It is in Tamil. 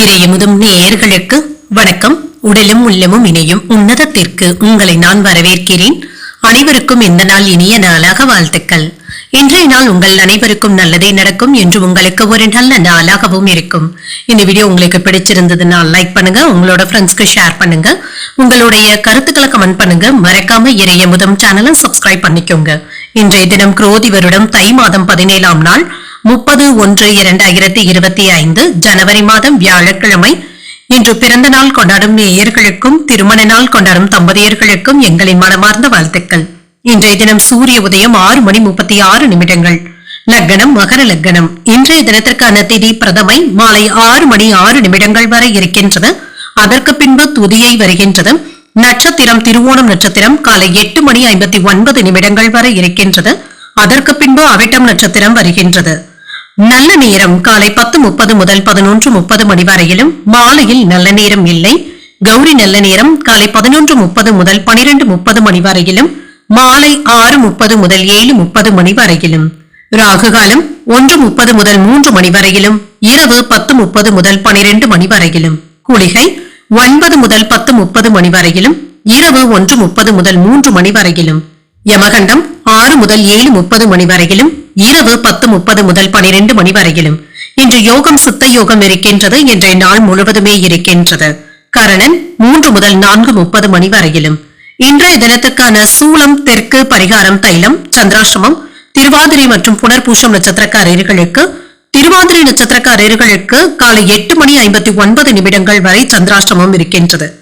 இறையமுதும் நேயர்களுக்கு வணக்கம். உடலும் உள்ளமும் இணையும் உன்னதத்திற்கு உங்களை நான் வரவேற்கிறேன். அனைவருக்கும் இந்த நாள் இனிய நாளாக வாழ்த்துக்கள். இன்றைய நாள் உங்கள் அனைவருக்கும் நல்லதே நடக்கும் என்று உங்களுக்கு ஒரு நல்ல நாளாகவும் இருக்கும். இந்த வீடியோ உங்களுக்கு பிடிச்சிருந்ததுன்னா லைக் பண்ணுங்க உங்களோட ஃப்ரெண்ட்ஸ்க்கு ஷேர் பண்ணுங்க. உங்களுடைய கருத்துக்களை கமெண்ட் பண்ணுங்க. மறக்காம இறைய முதம் சேனலை சப்ஸ்கிரைப் பண்ணிக்கோங்க. இன்றைய தினம் குரோதி வருடம் தை மாதம் பதினேழாம் நாள். முப்பது ஒன்று இரண்டாயிரத்தி இருபத்தி ஐந்து ஜனவரி மாதம் வியாழக்கிழமை. இன்று பிறந்த நாள் கொண்டாடும் நேயர்களுக்கும் திருமண நாள் கொண்டாடும் தம்பதியர்களுக்கும் எங்களின் மனமார்ந்த வாழ்த்துக்கள். இன்றைய தினம் சூரிய உதயம் ஆறு மணி முப்பத்தி ஆறு நிமிடங்கள். லக்னம் மகர லக்னம். இன்றைய தினத்திற்கான திதி பிரதமை மாலை ஆறு மணி ஆறு நிமிடங்கள் வரை இருக்கின்றது. அதற்கு பின்பு துதியை வருகின்றது. நட்சத்திரம் திருவோணம் நட்சத்திரம் காலை எட்டு மணி ஐம்பத்தி ஒன்பது நிமிடங்கள் வரை இருக்கின்றது. அதற்கு பின்பு அவிட்டம் நட்சத்திரம் வருகின்றது. நல்ல நேரம் காலை பத்து முப்பது முதல் பதினொன்று முப்பது மணி வரையிலும் மாலையில் நல்ல நேரம் இல்லை. கௌரி நல்ல நேரம் காலை பதினொன்று முப்பது முதல் பனிரெண்டு முப்பது மணி வரையிலும் மாலை ஆறு முப்பது முதல் ஏழு முப்பது மணி வரையிலும். ராகு காலம் ஒன்று முப்பது முதல் மூன்று மணி வரையிலும் இரவு பத்து முப்பது முதல் பனிரெண்டு மணி வரையிலும். குளிகை ஒன்பது முதல் பத்து முப்பது மணி வரையிலும் இரவு ஒன்று முப்பது முதல் மூன்று மணி வரையிலும். யமகண்டம் ஆறு முதல் ஏழு முப்பது மணி வரையிலும் இரவு பத்து முப்பது முதல் பனிரெண்டு மணி வரையிலும். இன்று யோகம் சுத்த யோகம் இருக்கின்றது இன்றைய நாள் முழுவதுமே இருக்கின்றது. கரணன் மூன்று முதல் நான்கு முப்பது மணி வரையிலும். இன்றைய தினத்துக்கான சூளம் தெற்கு பரிகாரம் தைலம் சந்திராசிரமம் திருவாதிரை மற்றும் புனர்பூஷம் நட்சத்திரக்காரர்களுக்கு திருவாதிரை நட்சத்திரக்காரர்களுக்கு காலை எட்டு மணி ஐம்பத்தி ஒன்பது நிமிடங்கள் வரை சந்திராஷ்டமம் இருக்கின்றது.